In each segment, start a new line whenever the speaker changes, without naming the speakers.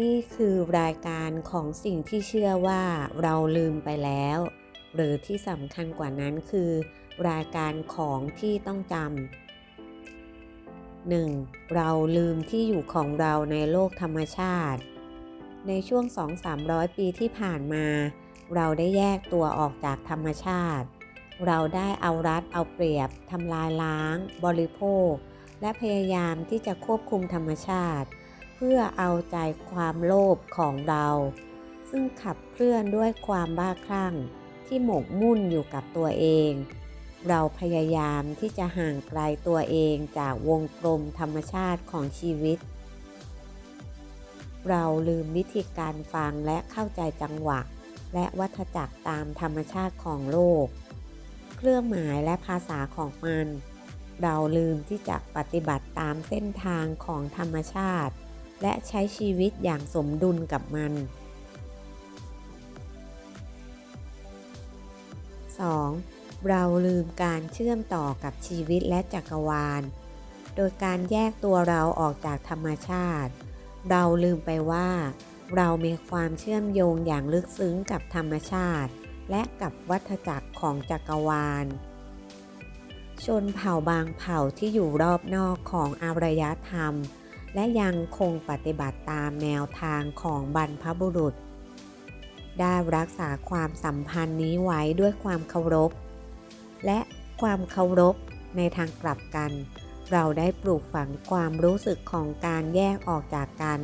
นี่คือรายการของสิ่งที่เชื่อว่าเราลืมไปแล้ว หรือที่สำคัญกว่านั้นคือ รายการของที่ต้องจำ 1. เราลืมที่อยู่ของเราในโลกธรรมชาติ ในช่วง 2-300 ปีที่ผ่านมา เราได้แยกตัวออกจากธรรมชาติ เราได้เอารัดเอาเปรียบทำลายล้าง บริโภค และพยายามที่จะควบคุมธรรมชาติ พื่อเอาใจความโลภของเรา ซึ่งขับเคลื่อนด้วยความบ้าคลั่งที่หมกมุ่นอยู่กับตัวเอง เราพยายามที่จะห่างไกลตัวเองจากวงกลมธรรมชาติของชีวิต เราลืมวิธีการฟังและเข้าใจจังหวะ และวัฏจักรตามธรรมชาติของโลก เครื่องหมายและภาษาของมัน เราลืมที่จะปฏิบัติตามเส้นทางของธรรมชาติ และใช้ชีวิตอย่างสมดุลกับมัน 2. เราลืมการเชื่อมต่อกับชีวิตและจักรวาล โดยการแยกตัวเราออกจากธรรมชาติ เราลืมไปว่า เรามีความเชื่อมโยงอย่างลึกซึ้งกับธรรมชาติ และกับวัฏจักรของจักรวาล ชนเผ่าบางเผ่าที่อยู่รอบนอกของอารยธรรม และยังคงปฏิบัติตามแนวทางของบรรพบุรุษ ได้รักษาความสัมพันธ์นี้ไว้ด้วยความเคารพ และความเคารพในทางกลับกัน เราได้ปลูกฝังความรู้สึกของการแยกออกจากกัน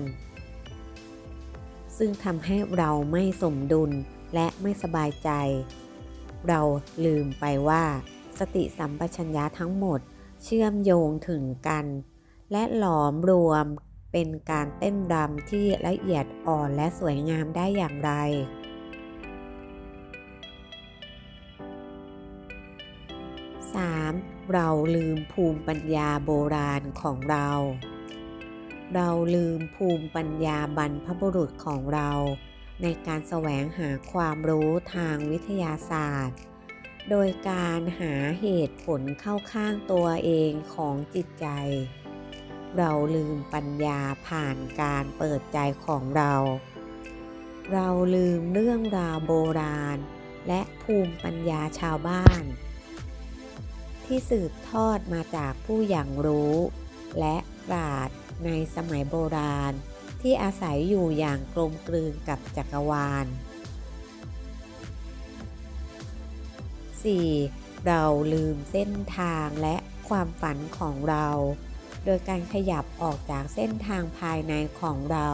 ซึ่งทำให้เราไม่สมดุลและไม่สบายใจ เราลืมไปว่า สติสัมปชัญญะทั้งหมดเชื่อมโยงถึงกัน และหลอมรวมเป็นการเต้นรำที่ละเอียดอ่อนและสวยงามได้อย่างไร 3. เราลืมภูมิปัญญาโบราณของเรา เราลืมภูมิปัญญาบรรพบุรุษของเรา ในการแสวงหาความรู้ทางวิทยาศาสตร์ โดยการหาเหตุผลเข้าข้างตัวเองของจิตใจ เราลืมปัญญาผ่านการเปิดใจของเรา เราลืมเรื่องราวโบราณ และภูมิปัญญาชาวบ้าน ที่สืบทอดมาจากผู้อย่างรู้ และปราดในสมัยโบราณ ที่อาศัยอยู่อย่างกลมกลืนกับจักรวาล 4. เราลืมเส้นทางและความฝันของเรา โดยการขยับออกจากเส้นทางภายในของเรา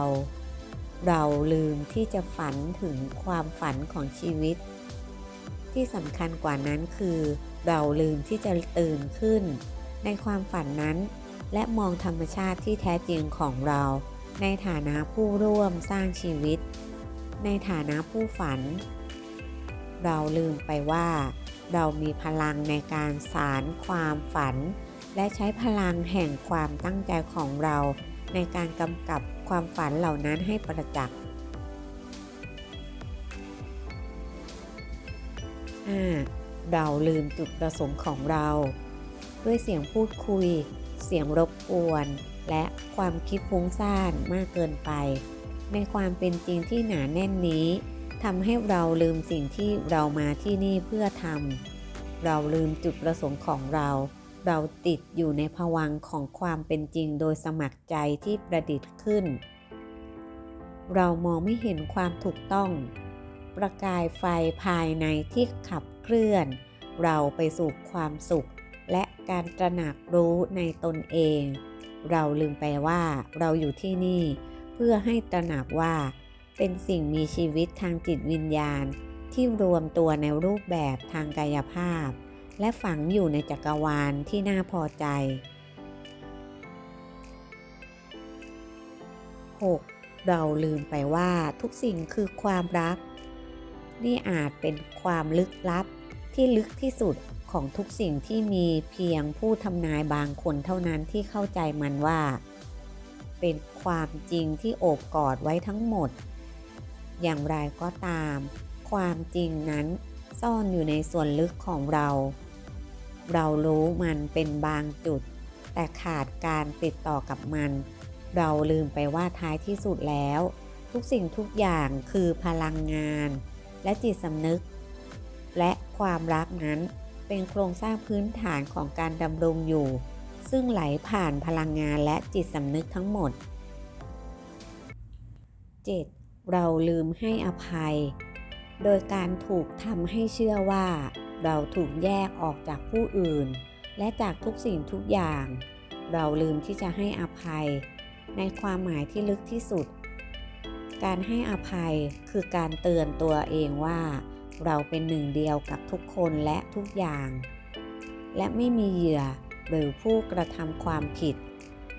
เราลืมที่จะฝันถึงความฝันของชีวิต ที่สำคัญกว่านั้นคือ เราลืมที่จะตื่นขึ้น ในความฝันนั้น และมองธรรมชาติที่แท้จริงของเรา ในฐานะผู้ร่วมสร้างชีวิต ในฐานะผู้ฝัน เราลืมไปว่า เรามีพลังในการสารความฝัน และใช้พลังแห่งความตั้งใจของเราในการกำกับความฝันเหล่านั้นให้ประจักษ์เราลืมจุดประสงค์ของเรา ด้วยเสียงพูดคุย เสียงรบกวน และความคิดฟุ้งซ่านมากเกินไป ในความเป็นจริงที่หนาแน่นนี้ทำให้เราลืมสิ่งที่เรามาที่นี่เพื่อทำเราลืมจุดประสงค์ของเรา เราติดอยู่ในภวังของความเป็นจริงโดยสมัครใจที่ประดิษฐ์ขึ้น เรามองไม่เห็นความถูกต้อง ประกายไฟภายในที่ขับเคลื่อน เราไปสู่ความสุข และการตระหนักรู้ในตนเอง เราลืมไปว่าเราอยู่ที่นี่ เพื่อให้ตระหนักว่า เป็นสิ่งมีชีวิตทางจิตวิญญาณที่รวมตัวในรูปแบบทางกายภาพ และฝังอยู่ในจักรวาลที่น่าพอใจ 6. เราลืมไปว่าทุกสิ่งคือความรัก นี่อาจเป็นความลึกลับที่ลึกที่สุดของทุกสิ่งที่มีเพียงผู้ทำนายบางคนเท่านั้นที่เข้าใจมันว่า เป็นความจริงที่โอบกอดไว้ทั้งหมด อย่างไรก็ตาม ความจริงนั้นซ่อนอยู่ในส่วนลึกของเรา เรารู้มันเป็นบางจุด แต่ขาดการติดต่อกับมัน เราลืมไปว่าท้ายที่สุดแล้ว ทุกสิ่งทุกอย่างคือพลังงาน และจิตสำนึก และความรักนั้นเป็นโครงสร้างพื้นฐานของการดำรงอยู่ ซึ่งไหลผ่านพลังงานและจิตสำนึกทั้งหมด 7. เราลืมให้อภัย โดยการถูกทำให้เชื่อว่า เราถูกแยกออกจากผู้อื่น และจากทุกสิ่งทุกอย่าง เราลืมที่จะให้อภัย ในความหมายที่ลึกที่สุด การให้อภัยคือการเตือนตัวเองว่า เราเป็นหนึ่งเดียวกับทุกคนและทุกอย่าง และไม่มีเหยื่อหรือผู้กระทำความผิด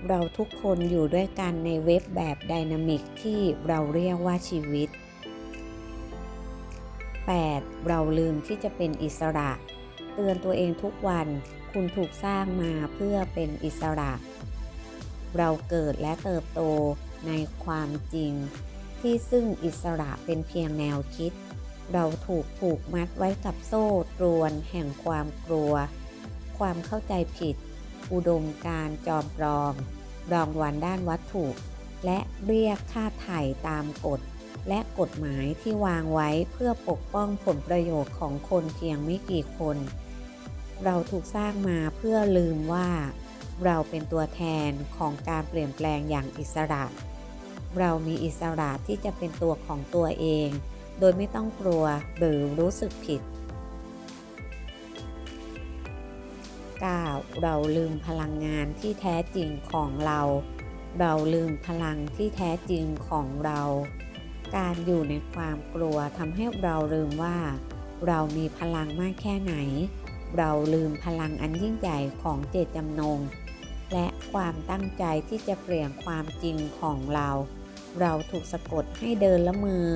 เราทุกคนอยู่ด้วยกันในเว็บแบบไดนามิกที่เราเรียกว่าชีวิต 8. เราลืมที่จะเป็นอิสระ เตือนตัวเองทุกวัน คุณถูกสร้างมาเพื่อเป็นอิสระ เราเกิดและเติบโตในความจริง ที่ซึ่งอิสระเป็นเพียงแนวคิด เราถูกผูกมัดไว้กับโซ่ตรวนแห่งความกลัว ความเข้าใจผิด อุดมการจอมปลอม รองวันด้านวัตถุ และเรียกค่าไถ่ตามกฎ และกฎหมายที่วางไว้เพื่อปกป้องผลประโยชน์ของคนเพียงไม่กี่คน เราถูกสร้างมาเพื่อลืมว่า เราเป็นตัวแทนของการเปลี่ยนแปลงอย่างอิสระ เรามีอิสระที่จะเป็นตัวของตัวเอง โดยไม่ต้องกลัวหรือรู้สึกผิด 9. เราลืมพลังงานที่แท้จริงของเรา เราลืมพลังที่แท้จริงของเรา การอยู่ในความกลัวทำให้เราลืมว่า เรามีพลังมากแค่ไหน เราลืมพลังอันยิ่งใหญ่ของเจตจำนง และความตั้งใจที่จะเปลี่ยนความจริงของเรา เราถูกสะกดให้เดินละมือ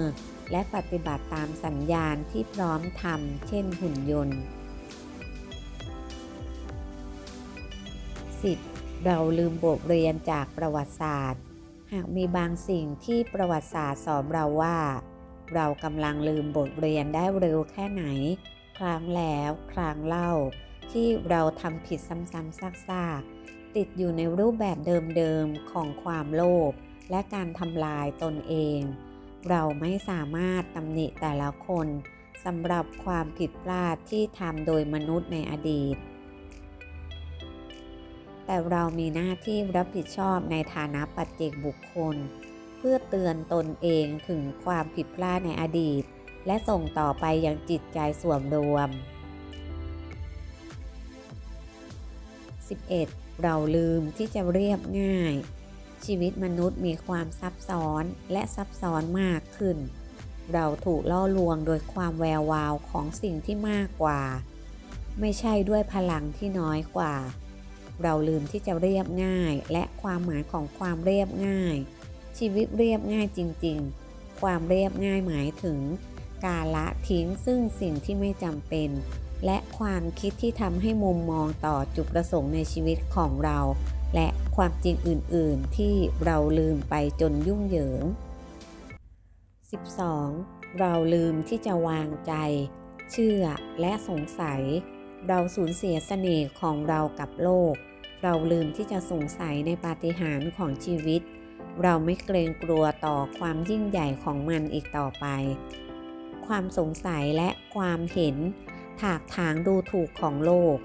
และปฏิบัติตามสัญญาณที่พร้อมทำเช่นหุ่นยนต์ 10. เราลืมบทเรียนจากประวัติศาสตร์ หากมีบางสิ่งที่ประวัติศาสตร์สอนเราว่า เรากำลังลืมบทเรียนได้เร็วแค่ไหน ครั้งแล้วครั้งเล่า ที่เราทำผิดซ้ำๆซากๆ ติดอยู่ในรูปแบบเดิมๆ ของความโลภและการทำลายตนเอง เราไม่สามารถตำหนิแต่ละคนสำหรับความผิดพลาดที่ทำโดยมนุษย์ในอดีต แต่เรามีหน้าที่รับผิดชอบในฐานะปัจเจกบุคคล เพื่อเตือนตนเองถึงความผิดพลาดในอดีต และส่งต่อไปอยังจิตใจส่วนรวม 11. เราลืมที่จะเรียบง่าย ชีวิตมนุษย์มีความซับซ้อนและซับซ้อนมากขึ้น เราถูกล่อลวงโดยความแวววาวของสิ่งที่มากกว่า ไม่ใช่ด้วยพลังที่น้อยกว่า เราลืมที่จะเรียบง่าย และความหมายของความเรียบง่าย ชีวิตเรียบง่ายจริง ๆ ความเรียบง่ายหมายถึง การละทิ้งซึ่งสิ่งที่ไม่จำเป็น และความคิดที่ทำให้มุมมองต่อจุดประสงค์ในชีวิตของเรา และความจริงอื่นๆ ที่เราลืมไปจนยุ่งเหยิง 12. เราลืมที่จะวางใจ เชื่อและสงสัย เราสูญเสียเสน่ห์ของเรากับโลก เราลืมที่จะสงสัยในปาฏิหาริย์ของชีวิต เราไม่เกรงกลัวต่อความยิ่งใหญ่ของมันอีกต่อไป ความสงสัยและความเห็น ถากถางดูถูกของโลก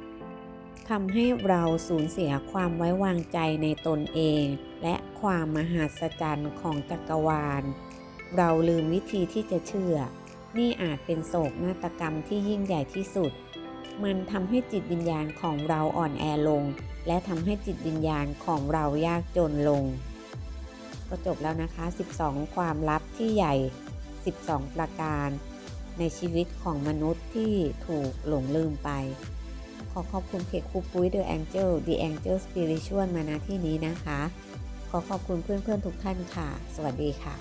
ทำให้เราสูญเสียความไว้วางใจในตนเอง และความมหัศจรรย์ของจักรวาล เราลืมวิธีที่จะเชื่อ นี่อาจเป็นโศกนาฏกรรมที่ยิ่งใหญ่ที่สุด มันทำให้จิตวิญญาณของเราอ่อนแอลง และทำให้จิตวิญญาณของเรายากจนลง ก็จบแล้วนะคะ 12 ความลับที่ใหญ่ 12 ประการ ในชีวิตของมนุษย์ที่ถูกหลงลืมไป ขอขอบคุณเพจครูปุ้ย The Angel The Angel Spiritual มาณที่นี้นะคะ ขอขอบคุณเพื่อนๆทุกท่านค่ะ สวัสดีค่ะ